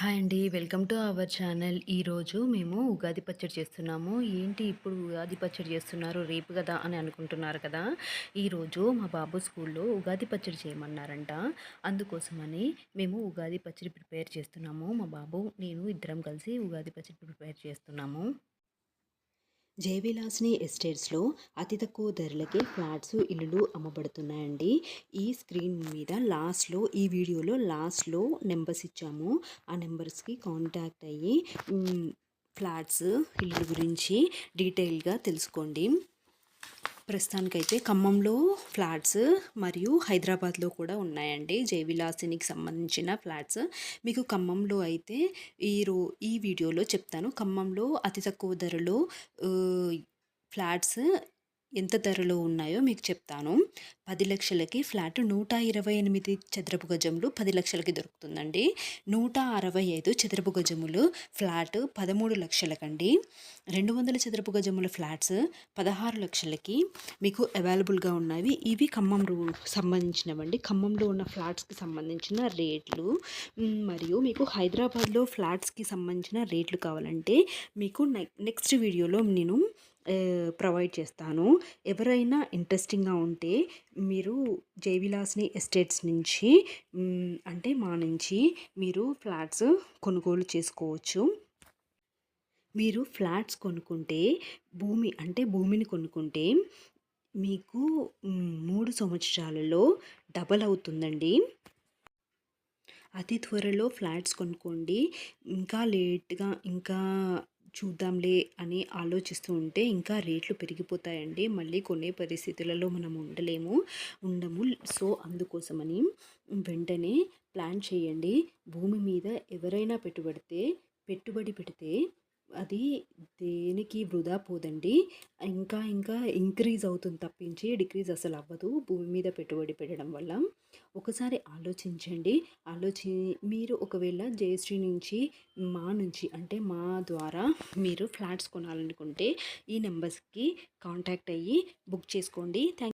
Hi అండి. Welcome to our channel. ఈరోజు మేము ఉగాది పచ్చడి చేస్తున్నాము. ఏంటి ఇప్పుడు ఉగాది పచ్చడి చేస్తున్నారు రేపు కదా అని అనుకుంటున్నారు కదా! ఈరోజు మా బాబు స్కూల్‌లో ఉగాది పచ్చడి చేయమన్నారంట. అందుకోసమని మేము ఉగాది పచ్చడి ప్రిపేర్ చేస్తున్నాము. మా బాబు, నేను ఇద్దరం కలిసి ఉగాది పచ్చడి ప్రిపేర్ చేస్తున్నాము. జయవిలాసిని ఎస్టేట్స్‌లో అతి తక్కువ ధరలకే ఫ్లాట్స్, ఇల్లులు అమ్మబడుతున్నాయండి. ఈ స్క్రీన్ మీద లాస్ట్‌లో ఈ వీడియోలో లాస్ట్‌లో నెంబర్స్ ఇచ్చాము. ఆ నెంబర్స్కి కాంటాక్ట్ అయ్యి ఫ్లాట్స్, ఇల్లు గురించి డీటెయిల్‌గా తెలుసుకోండి. ప్రస్తుతానికైతే ఖమ్మంలో ఫ్లాట్స్ మరియు హైదరాబాద్‌లో కూడా ఉన్నాయండి. జేవిలాసినికి సంబంధించిన ఫ్లాట్స్. మీకు ఖమ్మంలో అయితే ఈ రో ఈ వీడియోలో చెప్తాను. ఖమ్మంలో అతి తక్కువ ధరలో ఫ్లాట్స్ ఎంత ధరలో ఉన్నాయో మీకు చెప్తాను. పది లక్షలకి ఫ్లాట్ 128 చదరపు గజములు 10,00,000కి దొరుకుతుందండి. 165 చదరపు గజములు ఫ్లాట్ 13,00,000కండి. 200 చదరపు గజముల ఫ్లాట్స్ పదహారు లక్షలకి మీకు అవైలబుల్‌గా ఉన్నవి. ఇవి ఖమ్మం రూ సంబంధించినవండి. ఖమ్మంలో ఉన్న ఫ్లాట్స్‌కి సంబంధించిన రేట్లు. మరియు మీకు హైదరాబాద్‌లో ఫ్లాట్స్‌కి సంబంధించిన రేట్లు కావాలంటే మీకు నెక్స్ట్ వీడియోలో నేను ప్రొవైడ్ చేస్తాను. ఎవరైనా ఇంట్రెస్టింగ్‌గా ఉంటే మీరు జయవిలాసిని ఎస్టేట్స్ నుంచి అంటే మా నుంచి మీరు ఫ్లాట్స్ కొనుగోలు చేసుకోవచ్చు. మీరు ఫ్లాట్స్ కొనుక్కుంటే భూమి అంటే భూమిని కొనుక్కుంటే మీకు మూడు సంవత్సరాలలో డబల్ అవుతుందండి. అతి త్వరలో ఫ్లాట్స్ కొనుక్కోండి. ఇంకా లేట్‌గా ఇంకా చూద్దాంలే అని ఆలోచిస్తూ ఉంటే ఇంకా రేట్లు పెరిగిపోతాయండి. మళ్ళీ కొనే పరిస్థితులలో మనం ఉండలేము. ఉండము. సో, అందుకోసమని వెంటనే ప్లాన్ చేయండి. భూమి మీద ఎవరైనా పెట్టుబడితే పెట్టుబడి పెడితే అది దేనికి వృధా పోదండి. ఇంకా ఇంకా ఇంక్రీజ్ అవుతుంది తప్పించి డిక్రీజ్ అసలు అవ్వదు. భూమి మీద పెట్టుబడి పెట్టడం వల్ల. ఒకసారి ఆలోచించండి. ఆలోచి మీరు ఒకవేళ జయశ్రీ నుంచి మా నుంచి అంటే మా ద్వారా మీరు ఫ్లాట్స్ కొనాలనుకుంటే ఈ నెంబర్స్కి కాంటాక్ట్ అయ్యి బుక్ చేసుకోండి. థ్యాంక్